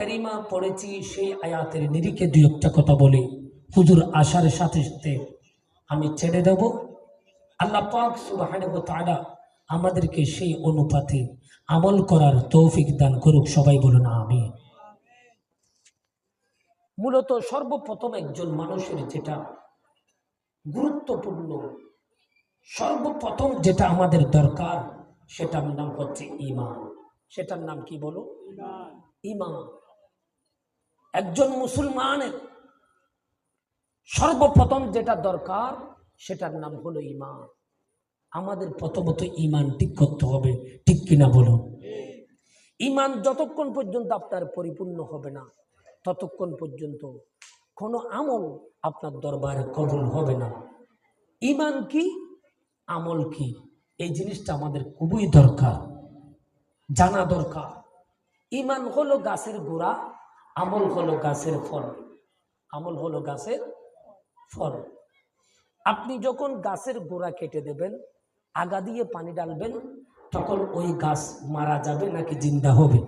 কারিমা পড়েছি সেই আয়াতের নিরিখে দুই একটা কথা বলি। হুজুর আসার সাথে সাথে আমি ছেড়ে দেব। আল্লাহ পাক ওয়া তাআলা আমাদেরকে সেই অনুপাতে আমল করার তৌফিক দান করুক সবাই বলুন আমি মূলত সর্বপ্রথম একজন মানুষের যেটা গুরুত্বপূর্ণ সর্বপ্রথম যেটা আমাদের দরকার সেটার নাম হচ্ছে ইমান সেটার নাম কি বলো? ইমান একজন মুসলমানের সর্বপ্রথম যেটা দরকার, সেটার নাম হলো ইমান আমাদের প্রথমত ইমান ঠিক করতে হবে, ঠিক কিনা বলুন? ইমান যতক্ষণ পর্যন্ত আপনার পরিপূর্ণ হবে না, ততক্ষণ পর্যন্ত কোনো আমল আপনার দরবারে কবুল হবে না। ইমান কি, আমল কি? এই জিনিসটা আমাদের খুবই দরকার, জানা দরকার। ইমান হলো গাছের গোড়া আমল হলো গাছের ফল। আমল হলো গাছের ফল। আপনি যখন গাছের গোড়া কেটে দেবেন, আগা দিয়ে পানি ডালবেন, তখন ওই গাছ মারা যাবে নাকি জিন্দা হবে?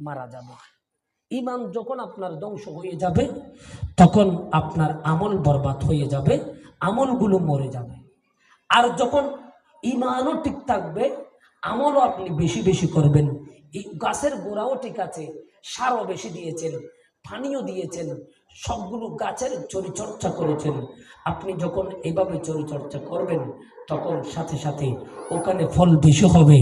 মারা যাবে। ইমান যখন আপনার ধ্বংস হয়ে যাবে, তখন আপনার আমল বরবাদ হয়ে যাবে, আমলগুলো মরে যাবে। আর যখন ইমানও ঠিক থাকবে, আমলও আপনি বেশি বেশি করবেন গাছের গোড়াও ঠিক আছে সারও বেশি দিয়েছেন। পানিও দিয়েছেন, সবগুলো গাছের চরিচর্চা করেছেন। আপনি যখন এভাবে চরিচর্চা করবেন, তখন সাথে সাথে ওখানে ফল বেশি হবে,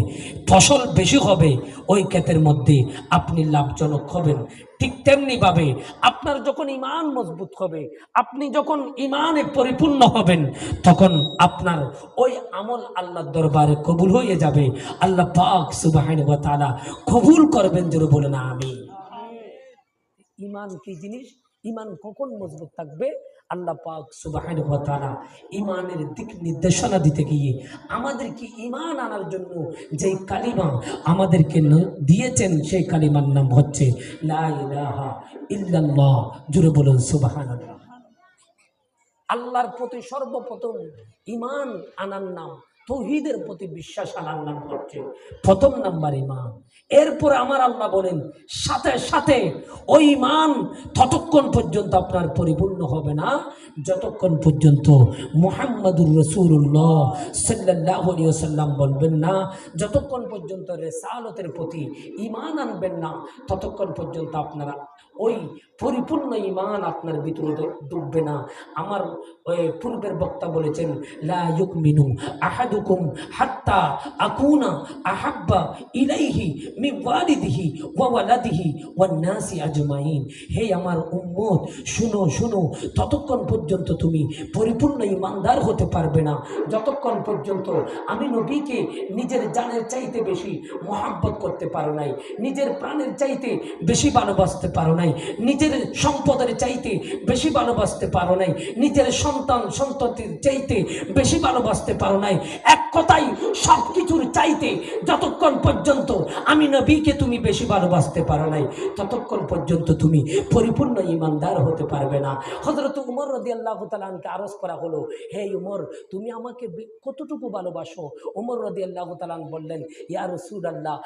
ফসল বেশি হবে, ওই ক্ষেতের মধ্যে আপনি লাভজনক হবেন। ঠিক তেমনিভাবে আপনার যখন ইমান মজবুত হবে, আপনি যখন ইমানে পরিপূর্ণ হবেন, তখন আপনার ওই আমল আল্লাহর দরবারে কবুল হয়ে যাবে। আল্লাহ পাক সুবাহান কবুল করবেন যেন বলে না আমি ইমান কি জিনিস? ইমান কখন মজবুত থাকবে? আল্লাহ পাক সুবাহান তাআলা ইমানের দিক নির্দেশনা দিতে গিয়ে আমাদেরকে ইমান আনার জন্য যে কালিমা আমাদেরকে দিয়েছেন, সেই কালিমার নাম হচ্ছে লা ইলাহা ইল্লাল্লাহ। জুড়ে বলুন, সুবহানাল্লাহ। আল্লাহর প্রতি সর্বপ্রথম ইমান আনার নাম তৌহিদের প্রতি বিশ্বাস আনার নাম হচ্ছে প্রথম নাম্বার ইমান এরপর আমার আল্লাহ বলেন, সাথে সাথে ওই ইমান ততক্ষণ পর্যন্ত আপনার পরিপূর্ণ হবে না। যতক্ষণ পর্যন্ত মোহাম্মদুর রসুল্লাহ সাল্লাহ সাল্লাম বলবেন না, যতক্ষণ পর্যন্ত রেসালতের প্রতি ইমান আনবেন না, ততক্ষণ পর্যন্ত আপনারা ওই পরিপূর্ণ ইমান আপনার ভিতরে ডুববে না। আমার পূর্বের বক্তা বলেছেন, লা ইউকমিনু আহাদুকুম হাত্তা আকুনা আহাব্বা ইলাইহি মি ওয়ালিদিহি ওয়া ওয়ালাদিহি ওয়ান নাসি আজমাইন। হে আমার উম্মত, শুনো শুনো, ততক্ষণ পর্যন্ত তুমি পরিপূর্ণ ইমানদার হতে পারবে না। যতক্ষণ পর্যন্ত আমি নবীকে নিজের জানের চাইতে বেশি মহাব্বত করতে পারো নাই, নিজের প্রাণের চাইতে বেশি ভালোবাসতে পারো নাই নিজের সম্পদের চাইতে বেশি ভালোবাসতে পারো নাই। নিজের সন্তান সন্ততির চাইতে বেশি ভালোবাসতে পারো নাই। এক কথাই সব কিছুর চাইতে যতক্ষণ পর্যন্ত আমি নবীকে তুমি বেশি ভালোবাসতে পারো নাই, ততক্ষণ পর্যন্ত তুমি পরিপূর্ণ ইমানদার হতে পারবে না। হজরত উমর রদি আল্লাহ তালানকে আরজ করা হলো, হে উমর, তুমি আমাকে কতটুকু ভালোবাসো? উমর রদি আল্লাহ তালান বললেন, ইয়া রসুল আল্লাহ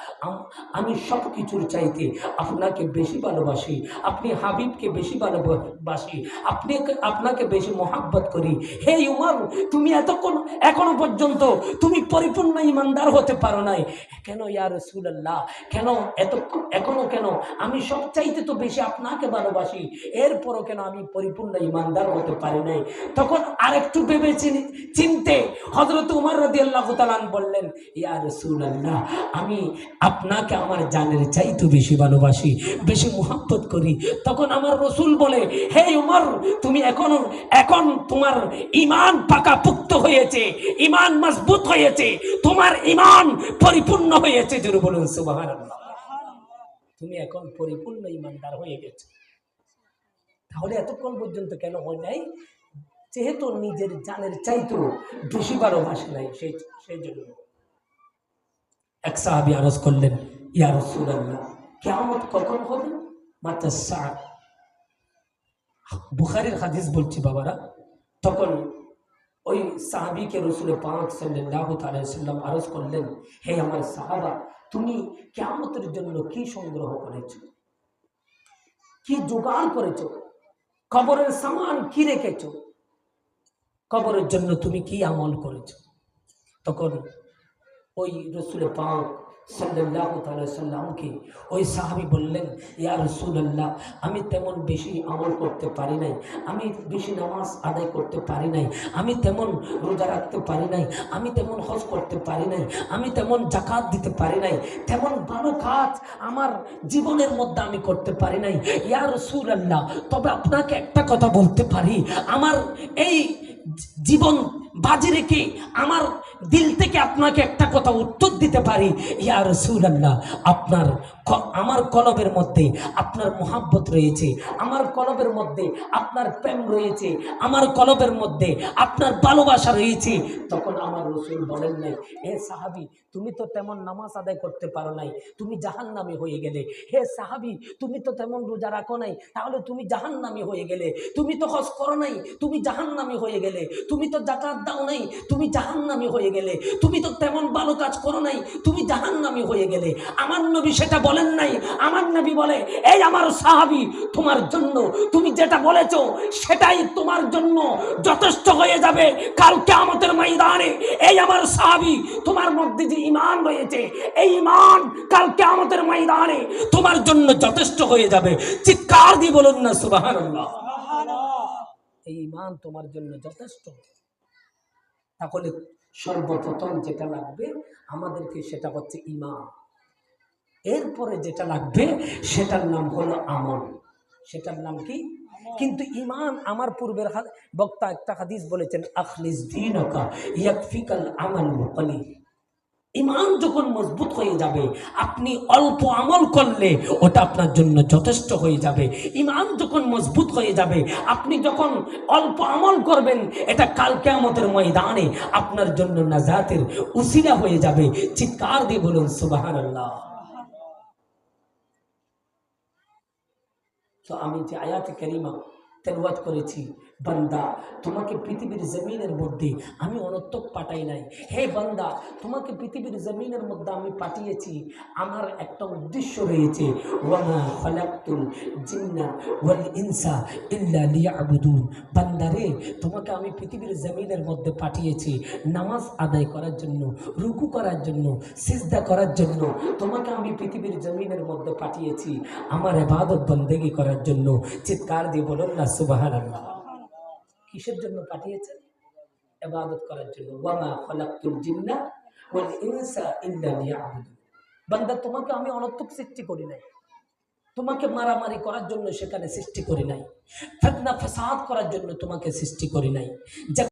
আমি সব কিছুর চাইতে আপনাকে বেশি ভালোবাসি। আপনি হাবিবকে বেশি ভালোবাসি। আপনি আপনাকে বেশি মহাব্বত করি। হে উমর, তুমি এতক্ষণ, এখনও পর্যন্ত তুমি পরিপূর্ণ ইমানদার হতে পারো নাই। কেন ইয়া রসুল্লাহ কেন এত, এখনও কেন? আমি সব চাইতে তো বেশি আপনাকে ভালোবাসি। এরপরও কেন আমি পরিপূর্ণ ইমানদার হতে পারি নাই? তখন আরেকটু ভেবে চিনি- চিনতে হজরত উমর রদি আল্লাহ তালান বললেন, ইয়া রসুল্লাহ আমি আপনাকে আমার জানের চাইতে বেশি ভালোবাসি, বেশি মোহাব্বত করি। তখন আমার রসুল বলে, হে উমর, তুমি এখন এখন তোমার ইমান পাকা পুক্ত হয়েছে ইমান মজবুত হয়েছে, তোমার ইমান পরিপূর্ণ হয়েছে। জোরে বলুন সুবাহান তুমি এখন পরিপূর্ণ ইমানদার হয়ে গেছে। তাহলে এতক্ষণ পর্যন্ত কেন হয় নাই? যেহেতু নিজের জানের চাইতো বেশি ভালোবাসে নাই, সেই জন্য। এক সাহাবি আরজ করলেন, ইয়া রসুল্লাহ কেমন কখন হবে? বুখারির হাদিস বলছি, বাবারা, তখন ওই সাহাবিকে রসুল পাক সাল্লাহ আরজ করলেন, হে আমার সাহাবা, তুমি কেমতের জন্য কি সংগ্রহ করেছ? কি জোগাড় করেছ? কবরের সামান কি রেখেছ? কবরের জন্য তুমি কি আমল করেছ? তখন ওই রসুল পাক সাল্লামকে, ওই সাহাবি বললেন, ইয়া রসুল্লাহ আমি তেমন বেশি আমল করতে পারি নাই, আমি বেশি নামাজ আদায় করতে পারি নাই, আমি তেমন রোজা রাখতে পারি নাই, আমি তেমন হজ করতে পারি নাই, আমি তেমন জাকাত দিতে পারি নাই, তেমন ভালো কাজ আমার জীবনের মধ্যে আমি করতে পারি নাই। ইয়া রসুল্লাহ তবে আপনাকে একটা কথা বলতে পারি, আমার এই জীবন বাজি রেখে আমার দিল থেকে আপনাকে একটা কথা উত্তর দিতে পারি। ইয়া রসুলাল্লাহ, আপনার আমার কলবের মধ্যে আপনার মোহাব্বত রয়েছে, আমার কলবের মধ্যে আপনার প্রেম রয়েছে, আমার কলবের মধ্যে আপনার ভালোবাসা রয়েছে। তখন আমার রসুল বলেন নাই হে সাহাবি, তুমি তো তেমন নামাজ আদায় করতে পারো নাই, তুমি জাহান্নামী হয়ে গেলে। হে সাহাবি, তুমি তো তেমন রোজা রাখো নাই, তাহলে তুমি জাহান্নামী হয়ে গেলে। তুমি তো হজ করো নাই, তুমি জাহান্নামী হয়ে গেলে। তুমি তো জাকাত দাও নাই, তুমি জাহান্নামী হয়ে গেলে, তুমি তো তেমন ভালো কাজ করো নাই, তুমি জাহান্নামী হয়ে গেলে। আমার নবী সেটা বলেন নাই। আমার নবী বলে, এই আমার সাহাবি, তোমার জন্য, তুমি যেটা বলেছ, সেটাই তোমার জন্য যথেষ্ট হয়ে যাবে কালকে আমাদের ময়দানে। এই আমার সাহাবি, তোমার মধ্যে যে ইমান রয়েছে, এই ইমান কালকে আমাদের ময়দানে তোমার জন্য যথেষ্ট হয়ে যাবে। চিৎকার দিয়ে বলুন না, সুবহানাল্লাহ। এই ইমান তোমার জন্য যথেষ্ট। তাহলে সর্বপ্রথম যেটা লাগবে আমাদেরকে সেটা হচ্ছে ইমাম। এরপরে যেটা লাগবে সেটার নাম হলো আমল। সেটার নাম কি? কিন্তু ইমান আমার পূর্বের বক্তা একটা হাদিস বলেছেন আখলিস দিন ইয়াকফিকাল আমাল ইমান যখন মজবুত হয়ে যাবে, আপনি অল্প আমল করলে ওটা আপনার জন্য যথেষ্ট হয়ে যাবে। ইমান যখন মজবুত হয়ে যাবে, আপনি যখন অল্প আমল করবেন, এটা কালকে আমাদের ময়দানে আপনার জন্য নাজাতের উসিলা হয়ে যাবে। চিৎকার দিয়ে বলুন সুবাহান আল্লাহ তো আমি যে আয়াতে কারিমা তেলওয়াত করেছি। বান্দা, তোমাকে পৃথিবীর জমিনের মধ্যে আমি অনর্থক পাঠাই নাই। হে বান্দা, তোমাকে পৃথিবীর জমিনের মধ্যে আমি পাঠিয়েছি। আমার একটা উদ্দেশ্য রয়েছে, ওয়ামা ফালাক্তুল জিন্না ওয়াল ইনসা ইল্লা লিয়াবুদুন। বান্দা রে, তোমাকে আমি পৃথিবীর জমিনের মধ্যে পাঠিয়েছি নামাজ আদায় করার জন্য, রুকু করার জন্য, সিজদা করার জন্য। তোমাকে আমি পৃথিবীর জমিনের মধ্যে পাঠিয়েছি। আমার এবাদত বন্দেগি করার জন্য। চিৎকার দিয়ে বলুন না কিসের জন্য পাঠিয়েছেন? এবাদত করার জন্য। বান্দা, তোমাকে আমি অনর্থক সৃষ্টি করি নাই। তোমাকে মারামারি করার জন্য সেখানে সৃষ্টি করি নাই। ফেতনা, ফেসাদ করার জন্য তোমাকে সৃষ্টি করি নাই।